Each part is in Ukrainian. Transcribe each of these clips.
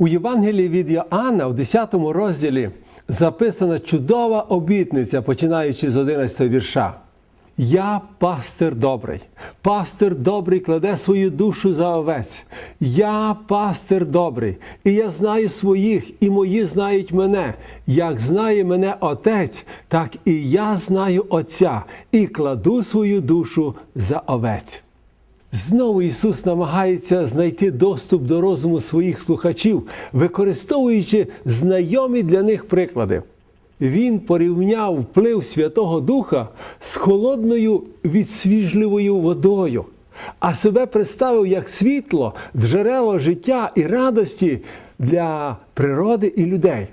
У Євангелії від Йоанна в 10 розділі записана чудова обітниця, починаючи з 11 вірша. Я пастир добрий. Пастир добрий кладе свою душу за овець. Я пастир добрий, і я знаю своїх, і мої знають мене. Як знає мене Отець, так і я знаю Отця, і кладу свою душу за овець. Знову Ісус намагається знайти доступ до розуму своїх слухачів, використовуючи знайомі для них приклади. Він порівняв вплив Святого Духа з холодною відсвіжливою водою, а себе представив як світло, джерело життя і радості для природи і людей.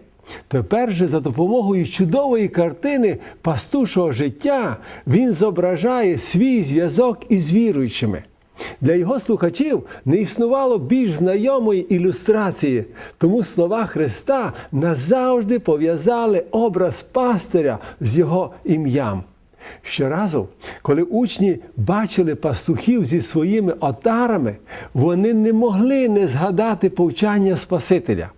Тепер же за допомогою чудової картини пастушого життя він зображає свій зв'язок із віруючими. Для його слухачів не існувало більш знайомої ілюстрації, тому слова Христа назавжди пов'язали образ пастиря з його ім'ям. Щоразу, коли учні бачили пастухів зі своїми отарами, вони не могли не згадати повчання Спасителя.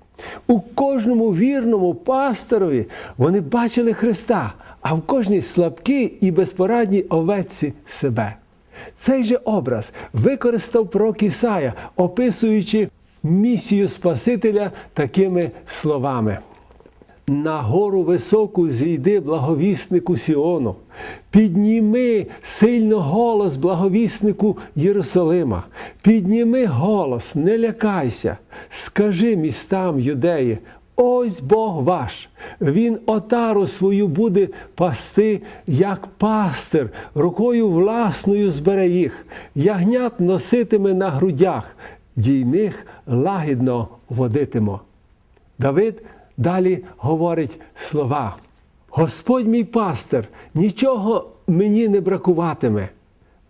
У кожному вірному пасторові вони бачили Христа, а в кожній слабкій і безпорадній овеці себе. Цей же образ використав пророк Ісая, описуючи місію Спасителя такими словами. На гору високу зійди благовіснику Сіону, підніми сильно голос благовіснику Єрусалима, підніми голос, не лякайся, скажи містам юдеї, ось Бог ваш, Він отару свою буде пасти, як пастир, рукою власною збере їх, ягнят носитиме на грудях, дійних лагідно водитимо. Давид далі говорить слова. Господь мій пастир, нічого мені не бракуватиме.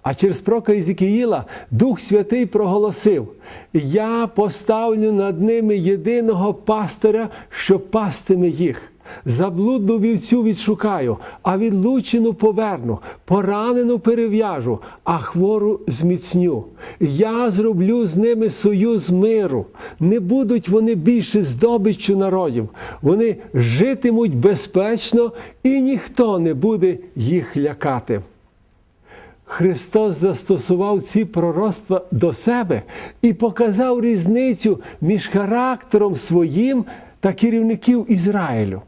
А через прока Ізікіїла Дух Святий проголосив: Я поставлю над ними єдиного пастиря, що пастиме їх. Заблудну вівцю відшукаю, а відлучену поверну, поранену перев'яжу, а хвору зміцню. Я зроблю з ними союз миру. Не будуть вони більше здобиччю народів. Вони житимуть безпечно, і ніхто не буде їх лякати. Христос застосував ці пророцтва до себе і показав різницю між характером своїм та керівників Ізраїлю.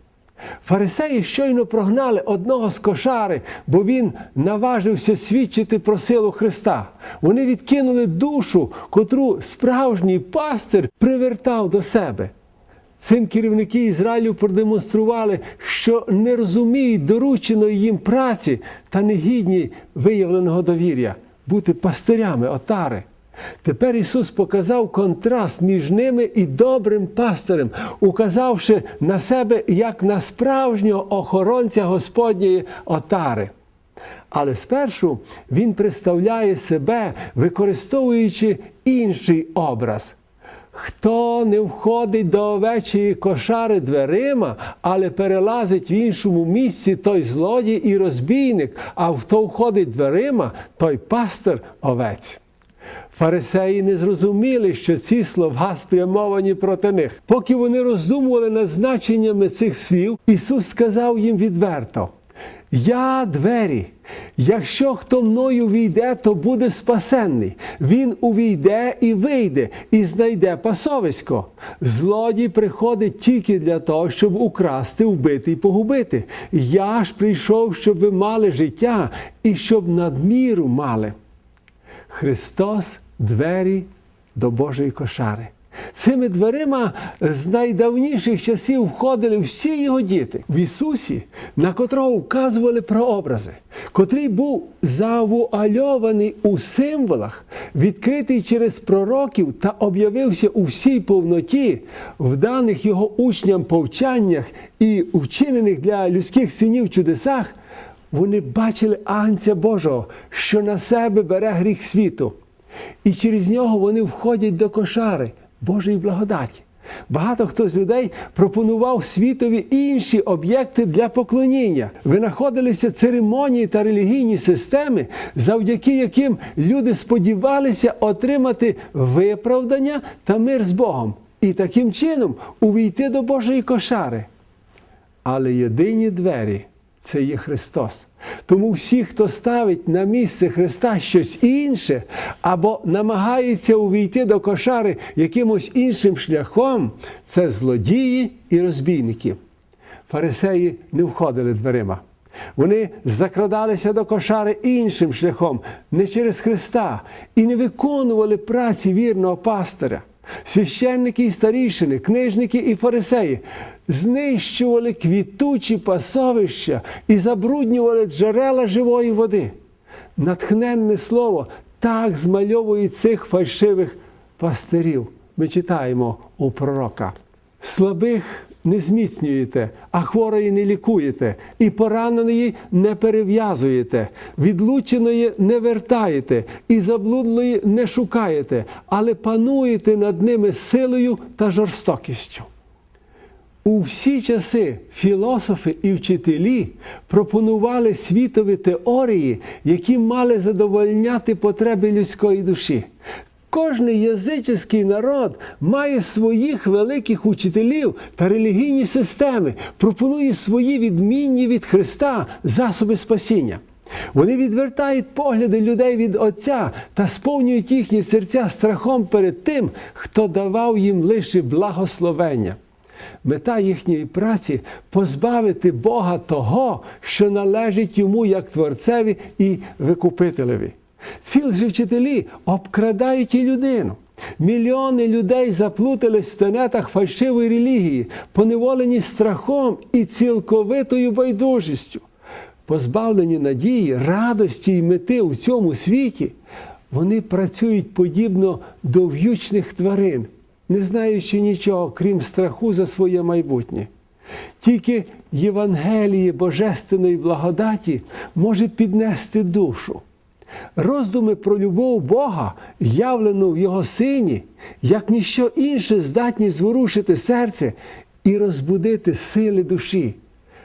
Фарисеї щойно прогнали одного з кошари, бо він наважився свідчити про силу Христа. Вони відкинули душу, котру справжній пастир привертав до себе. Цим керівники Ізраїлю продемонстрували, що не розуміють дорученої їм праці та негідні виявленого довір'я бути пастирями отари. Тепер Ісус показав контраст між ними і добрим пастирем, указавши на себе як на справжнього охоронця Господньої отари. Але спершу Він представляє себе, використовуючи інший образ. Хто не входить до овечої кошари дверима, але перелазить в іншому місці той злодій і розбійник, а хто входить дверима, той пастир овець. Фарисеї не зрозуміли, що ці слова спрямовані проти них. Поки вони роздумували над значеннями цих слів, Ісус сказав їм відверто: Я двері. Якщо хто мною війде, то буде спасенний. Він увійде і вийде, і знайде пасовисько. Злодій приходить тільки для того, щоб украсти, вбити і погубити. Я ж прийшов, щоб ви мали життя і щоб надміру мали. Христос двері до Божої кошари. Цими дверима з найдавніших часів входили всі його діти в Ісусі, на котрого вказували прообрази, котрий був завуальований у символах, відкритий через пророків та об'явився у всій повноті, в даних його учням повчаннях і вчинених для людських синів чудесах. Вони бачили Агнця Божого, що на себе бере гріх світу. І через нього вони входять до кошари Божої благодаті. Багато хто з людей пропонував світові інші об'єкти для поклоніння. Винаходилися церемонії та релігійні системи, завдяки яким люди сподівалися отримати виправдання та мир з Богом. і таким чином увійти до Божої кошари. Але єдині двері це є Христос. Тому всі, хто ставить на місце Христа щось інше, або намагається увійти до кошари якимось іншим шляхом, це злодії і розбійники. Фарисеї не входили дверима. Вони закрадалися до кошари іншим шляхом, не через Христа, і не виконували праці вірного пастиря. Священники і старішини, книжники і фарисеї знищували квітучі пасовища і забруднювали джерела живої води. Натхненне слово так змальовує цих фальшивих пастирів. Ми читаємо у пророка. Слабих не зміцнюєте, а хворої не лікуєте, і пораненої не перев'язуєте, відлученої не вертаєте, і заблудлої не шукаєте, але пануєте над ними силою та жорстокістю. У всі часи філософи і вчителі пропонували світові теорії, які мали задовольняти потреби людської душі. Кожний язичний народ має своїх великих учителів та релігійні системи, пропонує свої відмінні від Христа засоби спасіння. Вони відвертають погляди людей від Отця та сповнюють їхні серця страхом перед тим, хто давав їм лише благословення. Мета їхньої праці позбавити Бога того, що належить йому як Творцеві і Викупителеві. Ці лжевчителі обкрадають і людину. Мільйони людей заплутались в тенетах фальшивої релігії, поневолені страхом і цілковитою байдужістю. Позбавлені надії, радості і мети у цьому світі, вони працюють подібно до в'ючних тварин, не знаючи нічого, крім страху за своє майбутнє. Тільки Євангеліє Божественної благодаті може піднести душу. Роздуми про любов Бога, явлену в Його Сині, як ніщо інше здатні зворушити серце і розбудити сили душі.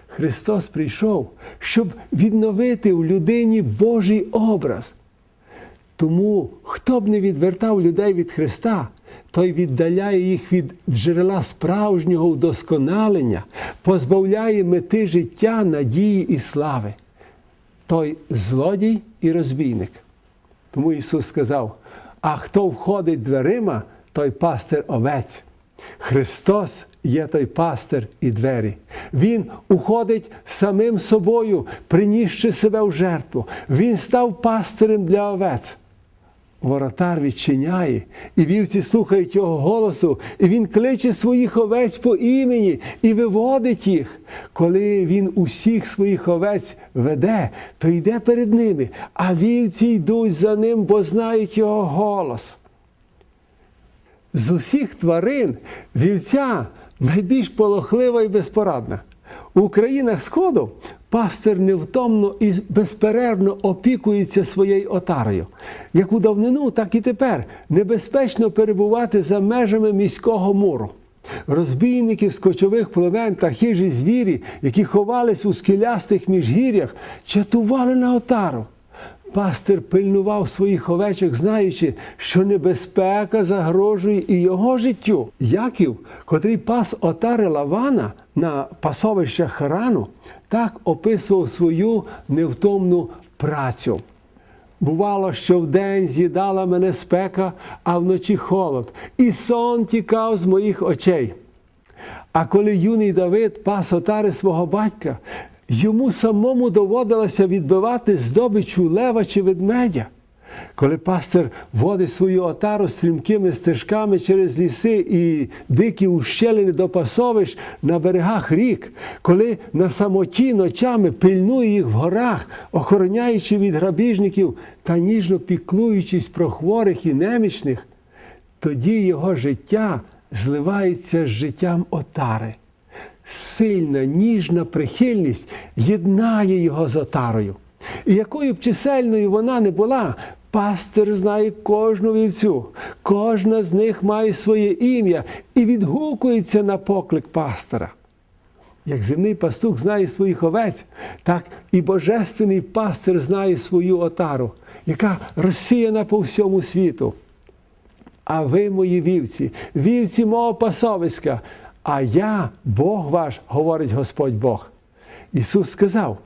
Христос прийшов, щоб відновити в людині Божий образ. Тому, хто б не відвертав людей від Христа, той віддаляє їх від джерела справжнього вдосконалення, позбавляє мети життя, надії і слави. Той злодій і розбійник. Тому Ісус сказав: а хто входить дверима, той пастир овець. Христос є той пастир і двері. Він уходить самим собою, принісши себе в жертву. Він став пастирем для овець. Воротар відчиняє, і вівці слухають його голосу, і він кличе своїх овець по імені і виводить їх. Коли він усіх своїх овець веде, то йде перед ними, а вівці йдуть за ним, бо знають його голос. З усіх тварин вівця найбільш полохлива і безпорадна. У країнах Сходу пастир невтомно і безперервно опікується своєю отарою. Як у давнину, так і тепер небезпечно перебувати за межами міського муру. Розбійники з кочових племен та хижі звірі, які ховались у скелястих міжгір'ях, чатували на отару. Пастир пильнував своїх овечок, знаючи, що небезпека загрожує і його життю. Яків, котрий пас отари Лавана на пасовищах Харану, так описував свою невтомну працю. Бувало, що вдень з'їдала мене спека, а вночі холод, і сон тікав з моїх очей. А коли юний Давид пас отари свого батька, йому самому доводилося відбивати здобичу лева чи ведмедя. Коли пастир водить свою отару стрімкими стежками через ліси і дикі ущелини до пасовищ на берегах рік, коли на самоті ночами пильнує їх в горах, охороняючи від грабіжників та ніжно піклуючись про хворих і немічних, тоді його життя зливається з життям отари. Сильна, ніжна прихильність єднає його з отарою. І якою б чисельною вона не була, пастир знає кожну вівцю, кожна з них має своє ім'я і відгукується на поклик пастора. Як земний пастух знає своїх овець, так і божественний пастир знає свою отару, яка розсіяна по всьому світу. а ви мої вівці, вівці мого пасовиська, а я Бог ваш, говорить Господь Бог. Ісус сказав: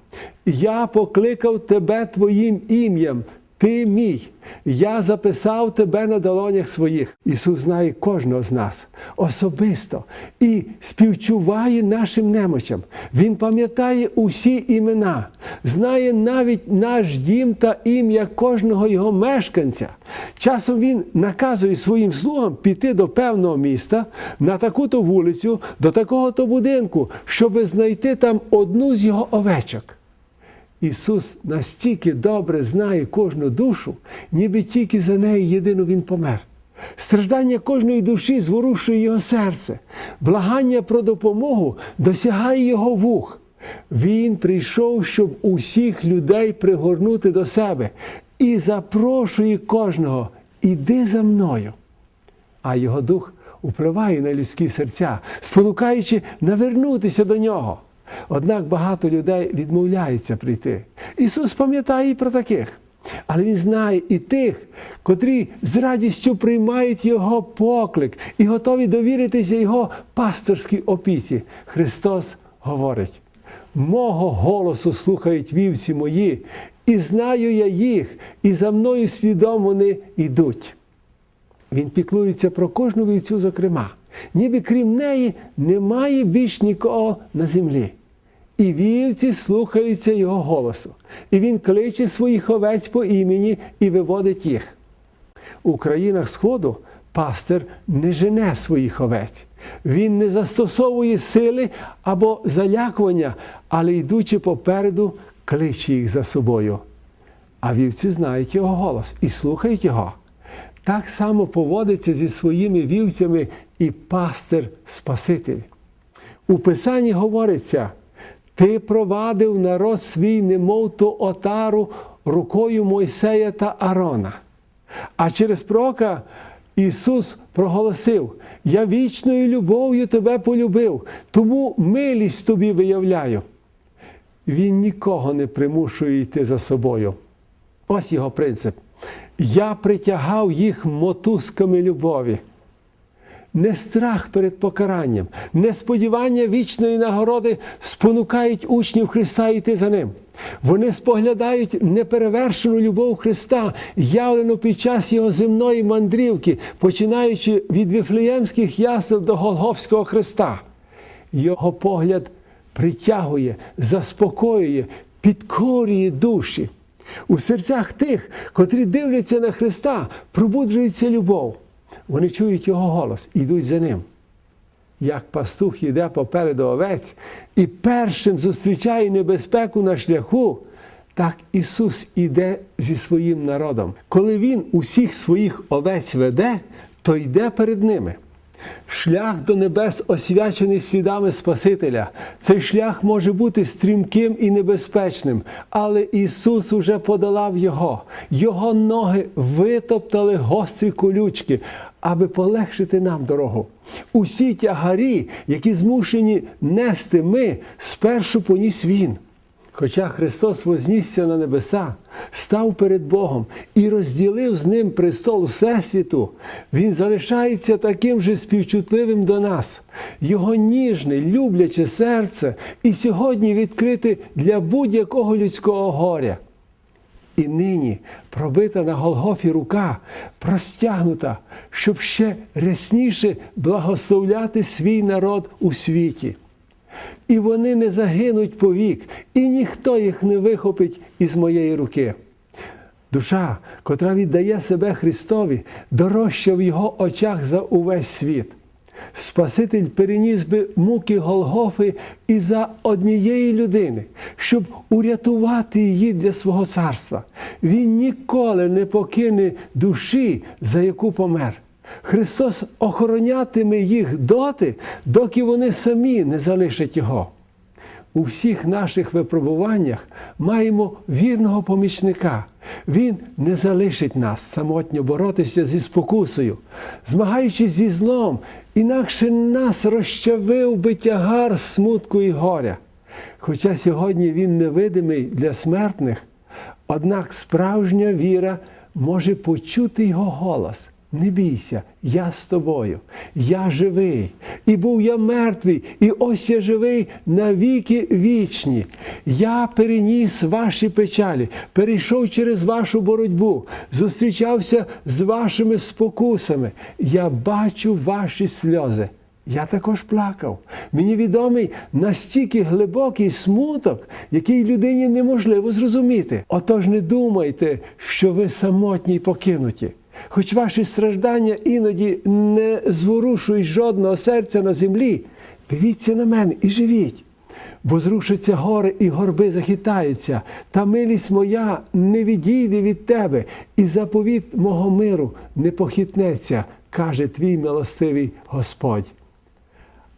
Я покликав тебе Твоїм ім'ям, ти мій. Я записав тебе на долонях своїх. Ісус знає кожного з нас особисто і співчуває нашим немочам. Він пам'ятає усі імена, знає навіть наш дім та ім'я кожного його мешканця. Часом він наказує своїм слугам піти до певного міста на таку-то вулицю, до такого-то будинку, щоб знайти там одну з його овечок. Ісус настільки добре знає кожну душу, ніби тільки за неї єдину Він помер. Страждання кожної душі зворушує його серце, благання про допомогу досягає його вух. Він прийшов, щоб усіх людей пригорнути до себе і запрошує кожного іди за мною. А його дух впливає на людські серця, спонукаючи навернутися до нього. Однак багато людей відмовляються прийти. Ісус пам'ятає і про таких. Але Він знає і тих, котрі з радістю приймають Його поклик і готові довіритися Його пасторській опіці. Христос говорить: мого голосу слухають вівці мої, і знаю я їх, і за мною слідом вони йдуть. Він піклується про кожну вівцю, зокрема, ніби крім неї немає більш нікого на землі. І вівці слухаються його голосу. І він кличе своїх овець по імені і виводить їх. У країнах Сходу пастир не жене своїх овець. Він не застосовує сили або залякування, але йдучи попереду, кличе їх за собою. А вівці знають його голос і слухають його. Так само поводиться зі своїми вівцями і пастир Спаситель. У Писанні говориться, ти провадив народ свій, немов ту отару рукою Мойсея та Арона. А через пророка Ісус проголосив: Я вічною любов'ю тебе полюбив, тому милість тобі виявляю. Він нікого не примушує йти за собою. Ось його принцип. Я притягав їх мотузками любові. Не страх перед покаранням, не сподівання вічної нагороди спонукають учнів Христа йти за ним. Вони споглядають неперевершену любов Христа, явлену під час його земної мандрівки, починаючи від віфлеємських ясел до Голговського Христа. Його погляд притягує, заспокоює, підкорює душі. У серцях тих, котрі дивляться на Христа, пробуджується любов. Вони чують його голос ідуть за ним. Як пастух йде попереду овець і першим зустрічає небезпеку на шляху, так Ісус іде зі своїм народом. Коли Він усіх своїх овець веде, то йде перед ними. Шлях до небес освячений слідами Спасителя. Цей шлях може бути стрімким і небезпечним, але Ісус уже подолав його. Його ноги витоптали гострі колючки, аби полегшити нам дорогу. Усі тягарі, які змушені нести ми, спершу поніс Він. Хоча Христос вознісся на небеса, став перед Богом і розділив з ним престол Всесвіту, Він залишається таким же співчутливим до нас. Його ніжне, любляче серце і сьогодні відкрите для будь-якого людського горя. І нині пробита на Голгофі рука, простягнута, щоб ще рясніше благословляти свій народ у світі. І вони не загинуть повік, і ніхто їх не вихопить із моєї руки. Душа, котра віддає себе Христові, дорожча в Його очах за увесь світ. Спаситель переніс би муки Голгофи і за однієї людини, щоб урятувати її для свого царства. Він ніколи не покине душі, за яку помер. Христос охоронятиме їх доти, доки вони самі не залишать Його. У всіх наших випробуваннях маємо вірного помічника. Він не залишить нас самотньо боротися зі спокусою, змагаючись зі злом, інакше нас розчавив би тягар смутку і горя. Хоча сьогодні він невидимий для смертних, однак справжня віра може почути його голос не бійся, я з тобою, я живий, і був я мертвий, і ось я живий на віки вічні. Я переніс ваші печалі, перейшов через вашу боротьбу, зустрічався з вашими спокусами. Я бачу ваші сльози. Я також плакав. Мені відомий настільки глибокий смуток, який людині неможливо зрозуміти. Отож не думайте, що ви самотні й покинуті. Хоч ваші страждання іноді не зворушують жодного серця на землі, дивіться на мене і живіть. Бо зрушаться гори і горби захитаються, та милість моя не відійде від тебе, і заповіт мого миру не похитнеться, каже твій милостивий Господь.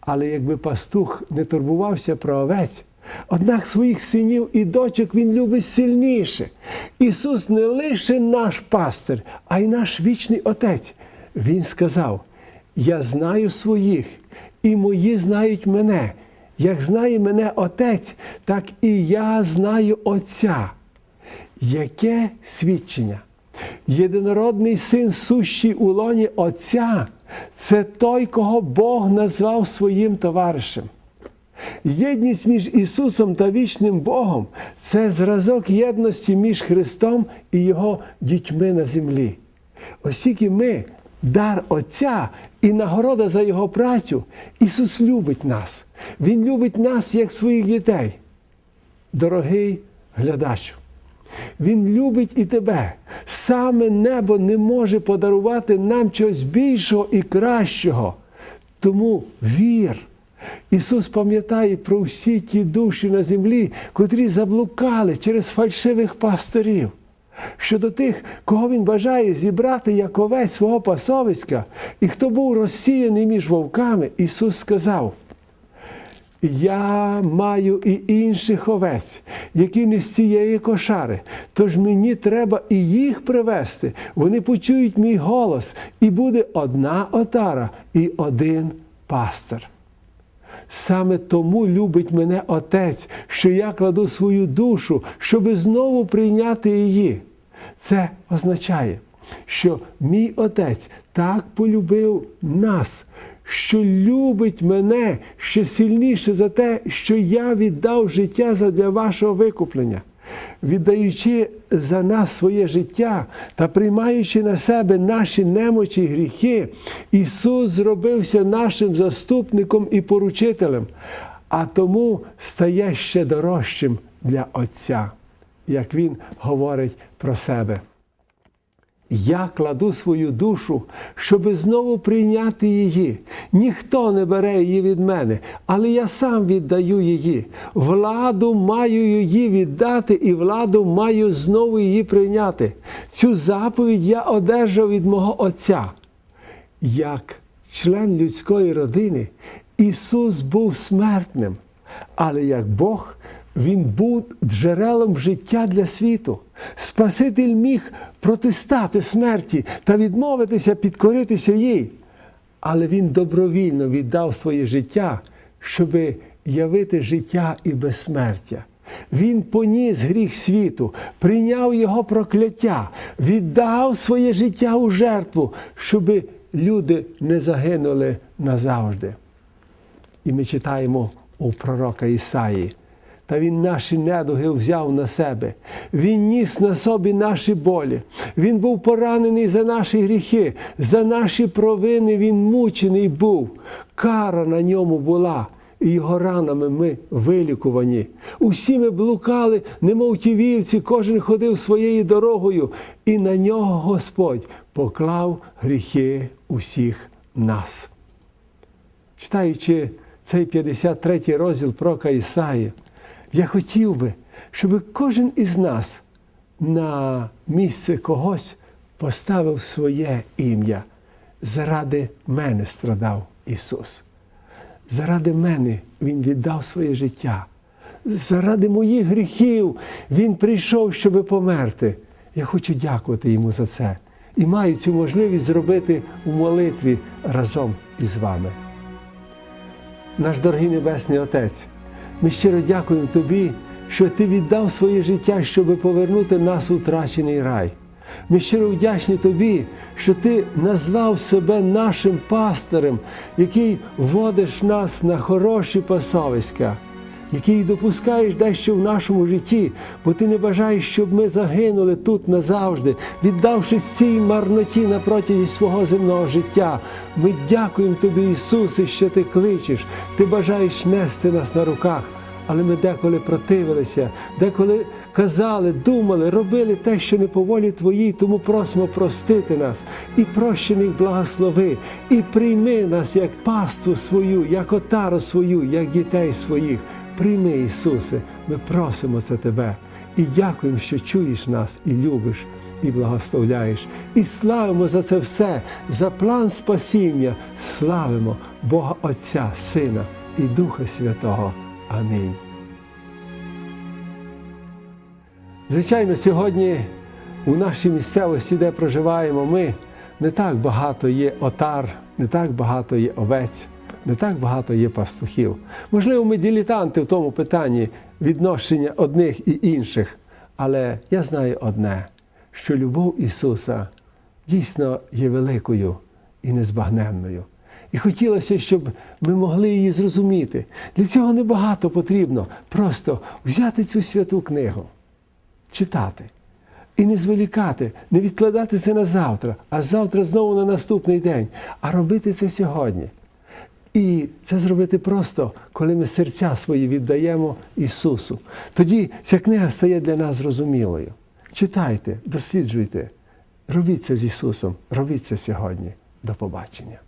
Але якби пастух не турбувався про овець, однак своїх синів і дочок він любить сильніше. Ісус не лише наш пастир, а й наш вічний Отець. Він сказав: Я знаю своїх, і мої знають мене. Як знає мене Отець, так і я знаю Отця. Яке свідчення? Єдинородний син сущий у лоні Отця це той, кого Бог назвав своїм товаришем. Єдність між Ісусом та вічним Богом це зразок єдності між Христом і Його дітьми на землі. Оскільки ми дар Отця і нагорода за Його працю, Ісус любить нас. Він любить нас як своїх дітей. Дорогий глядачу, Він любить і тебе. Саме небо не може подарувати нам чогось більшого і кращого. Тому вір. Ісус пам'ятає про всі ті душі на землі, котрі заблукали через фальшивих пастирів. Щодо тих, кого Він бажає зібрати як овець свого пасовиська, і хто був розсіяний між вовками, Ісус сказав. Я маю і інших овець, які не з цієї кошари. Тож мені треба і їх привести. Вони почують мій голос, і буде одна отара і один пастир. Саме тому любить мене Отець, що я кладу свою душу, щоби знову прийняти її. Це означає, що мій Отець так полюбив нас, що любить мене ще сильніше за те, що я віддав життя задля вашого викуплення. Віддаючи за нас своє життя та приймаючи на себе наші немочі і гріхи, Ісус зробився нашим заступником і поручителем, а тому стає ще дорожчим для Отця, як Він говорить про себе. Я кладу свою душу, щоби знову прийняти її. Ніхто не бере її від мене, але я сам віддаю її. Владу маю її віддати, і владу маю знову її прийняти. Цю заповідь я одержав від мого Отця. Як член людської родини, Ісус був смертним, але як Бог. Він був джерелом життя для світу. Спаситель міг протистати смерті та відмовитися підкоритися їй. Але він добровільно віддав своє життя, щоб явити життя і безсмертя. Він поніс гріх світу, прийняв його прокляття, віддав своє життя у жертву, щоб люди не загинули назавжди. І ми читаємо у пророка Ісаї. Та Він наші недуги взяв на себе. Він ніс на собі наші болі. Він був поранений за наші гріхи, за наші провини Він мучений був. Кара на ньому була, і його ранами ми вилікувані. Усі ми блукали, немов ті вівці, кожен ходив своєю дорогою, і на нього Господь поклав гріхи усіх нас. Читаючи цей 53 розділ пророка Ісаї, я хотів би, щоб кожен із нас на місце когось поставив своє ім'я. Заради мене страдав Ісус. Заради мене Він віддав своє життя. Заради моїх гріхів Він прийшов, щоб померти. Я хочу дякувати Йому за це і маю цю можливість зробити у молитві разом із вами. Наш дорогий Небесний Отець. Ми щиро дякуємо Тобі, що Ти віддав своє життя, щоб повернути нас у втрачений рай. Ми щиро вдячні тобі, що ти назвав себе нашим пастирем, який водиш нас на хороші пасовиська, який допускаєш дещо в нашому житті, бо ти не бажаєш, щоб ми загинули тут назавжди, віддавшись цій марноті на протязі свого земного життя. Ми дякуємо тобі, Ісусе, що ти кличеш, ти бажаєш нести нас на руках. Але ми деколи противилися, деколи казали, думали, робили те, що не по волі Твоїй, тому просимо простити нас і прощених благослови, і прийми нас як паству свою, як отару свою, як дітей своїх. Прийми, Ісусе, ми просимо це Тебе і дякуємо, що чуєш нас і любиш, і благословляєш. І славимо за це все, за план спасіння, славимо Бога Отця, Сина і Духа Святого. Амінь. Звичайно, сьогодні у нашій місцевості, де проживаємо ми, не так багато є отар, не так багато є овець, не так багато є пастухів. Можливо, ми дилетанти в тому питанні відношення одних і інших. Але я знаю одне, що любов Ісуса дійсно є великою і незбагненною. І хотілося, щоб ми могли її зрозуміти. Для цього небагато потрібно просто взяти цю святу книгу, читати і не зволікати, не відкладати це на завтра, а завтра знову на наступний день, а робити це сьогодні. І це зробити просто, коли ми серця свої віддаємо Ісусу. Тоді ця книга стає для нас зрозумілою. Читайте, досліджуйте, робіть це з Ісусом, робіть це сьогодні. До побачення.